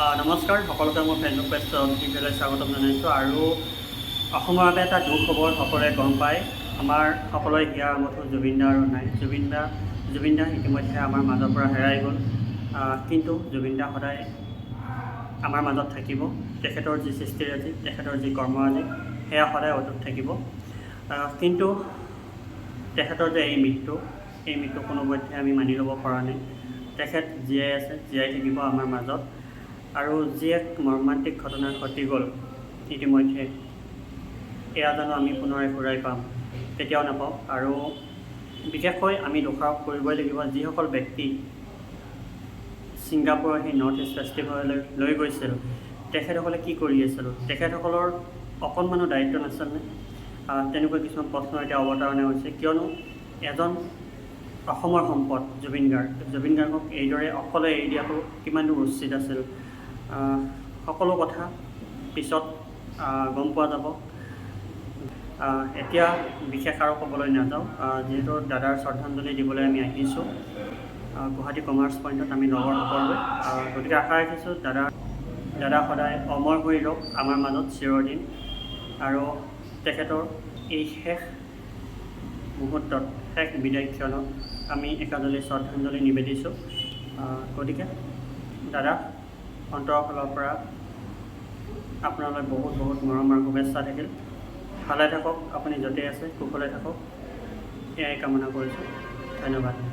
নমস্কাৰ সকলোকে মোৰ ফেচবুক পেজটো অভিযোগলৈ স্বাগতম জনাইছোঁ আৰু অসমৰ বাবে এটা দুখ খবৰ সকলোৱে গম পায়। আমাৰ সকলোৰে হিয়াৰ আমঠু জুবিন দা আৰু নাই। জুবিন দা জুবিন দা ইতিমধ্যে আমাৰ মাজৰ পৰা হেৰাই গ'ল। কিন্তু জুবিন দা সদায় আমাৰ মাজত থাকিব। তেখেতৰ যি সৃষ্টিৰাজি তেখেতৰ যি কৰ্মৰাজি সেয়া সদায় অটুট থাকিব। কিন্তু তেখেতৰ যে এই মৃত্যু এই মৃত্যু কোনোপধ্যে আমি মানি ল'ব পৰা নাই। তেখেত জীয়াই আছে জীয়াই থাকিব আমাৰ মাজত। আৰু যি এক মৰ্মান্তিক ঘটনা ঘটি গ'ল, ইতিমধ্যে এয়া জানো আমি পুনৰাই ঘূৰাই পাম। কেতিয়াও নাপাওঁ। আৰু বিশেষকৈ আমি দোষাৰোপ কৰিবই লাগিব। যিসকল ব্যক্তি ছিংগাপুৰৰ সেই নৰ্থ ইষ্ট ফেষ্টিভেললৈ লৈ গৈছিল, তেখেতসকলে কি কৰি আছিল? তেখেতসকলৰ অকণমানো দায়িত্ব নাছিলনে? তেনেকুৱা কিছুমান প্ৰশ্ন এতিয়া অৱতাৰণে হৈছে। কিয়নো এজন অসমৰ সম্পদ, জুবিন গাৰ্গ। জুবিন গাৰ্গক এইদৰে অকলে এৰি দিয়াটো কিমান উচিত আছিল? সকলো কথা পিছত গম পোৱা যাব। এতিয়া বিশেষ আৰু ক'বলৈ নাযাওঁ। যিহেতু দাদাৰ শ্ৰদ্ধাঞ্জলি দিবলৈ আমি আহিছোঁ। আহ, গুৱাহাটী কমাৰ্চ পইণ্টত আমি লগৰ সকলোৱে। গতিকে আশা ৰাখিছোঁ দাদা দাদা সদায় অমৰ হৈ ৰওক আমাৰ মাজত চিৰদিন। আৰু তেখেতৰ এই শেষ মুহূৰ্তত শেষ বিদায় ক্ষণত আমি একাজলি শ্ৰদ্ধাঞ্জলি নিবেদিছোঁ। গতিকে দাদা অন্তৰৰ ফালৰ পৰা আপোনালৈ বহুত বহুত মৰম আৰু শুভেচ্ছা থাকিল। ভালে থাকক, আপুনি য'তেই আছে কুশলে থাকক। এয়াই কামনা কৰিছোঁ। ধন্যবাদ।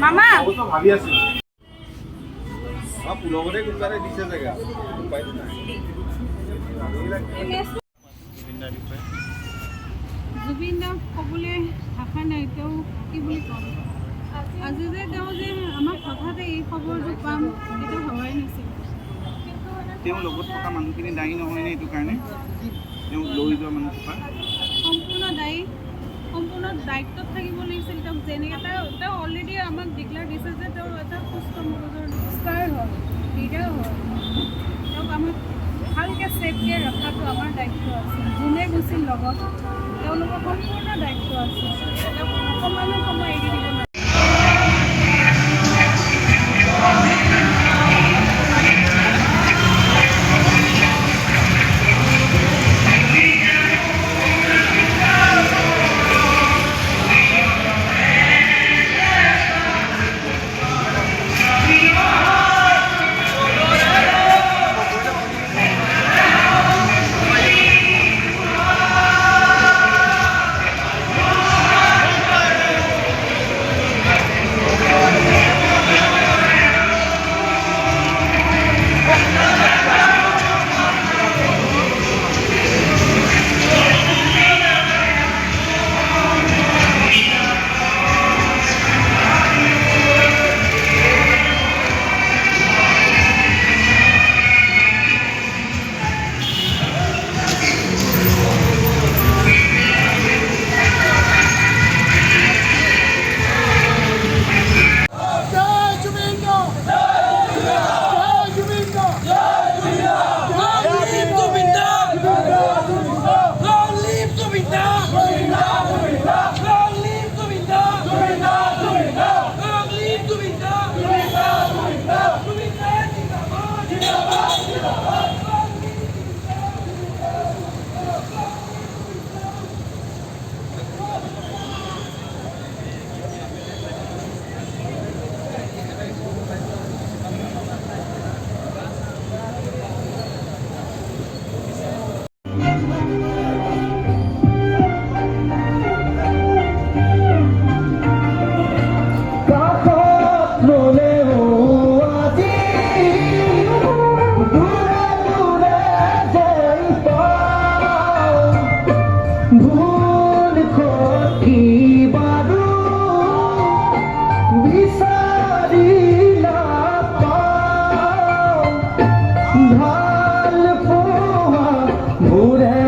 মামা জুবিনদাৰ বিষয়ে জুবিন দাক ক'বলৈ ভাষা নাই তেওঁ কি বুলি ক'ম আজি যে তেওঁ যে আমাক হঠাতে এই খবৰটো পাম সেইটো ভবাই নাছিল। তেওঁ লগত থকা মানুহখিনি দায়ী নহয়নে এইটো কাৰণে? তেওঁক লৈ যোৱা মানুহ থকা সম্পূৰ্ণ দায়ী সম্পূৰ্ণ দায়িত্বত থাকিব লাগিছিল তেওঁক। যেনেকৈ তেওঁ তেওঁ অলৰেডি আমাক ডিক্লেয়াৰ দিছে যে তেওঁ এটা সুস্থ মগজুৰ ষ্টাৰ হওক লিডাৰ হওক। তেওঁক আমাক ভালকৈ ছেফকৈ ৰখাটো আমাৰ দায়িত্ব আছে। যোনে গৈছিল লগত, তেওঁলোকক সম্পূৰ্ণ Oh. the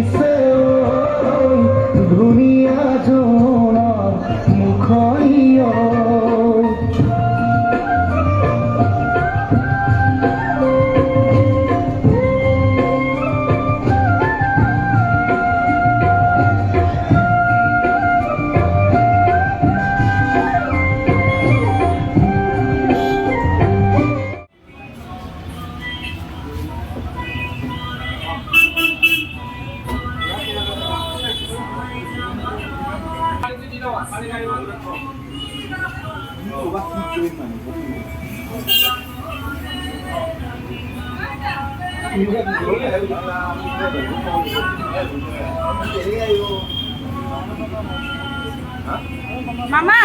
isso. মামা?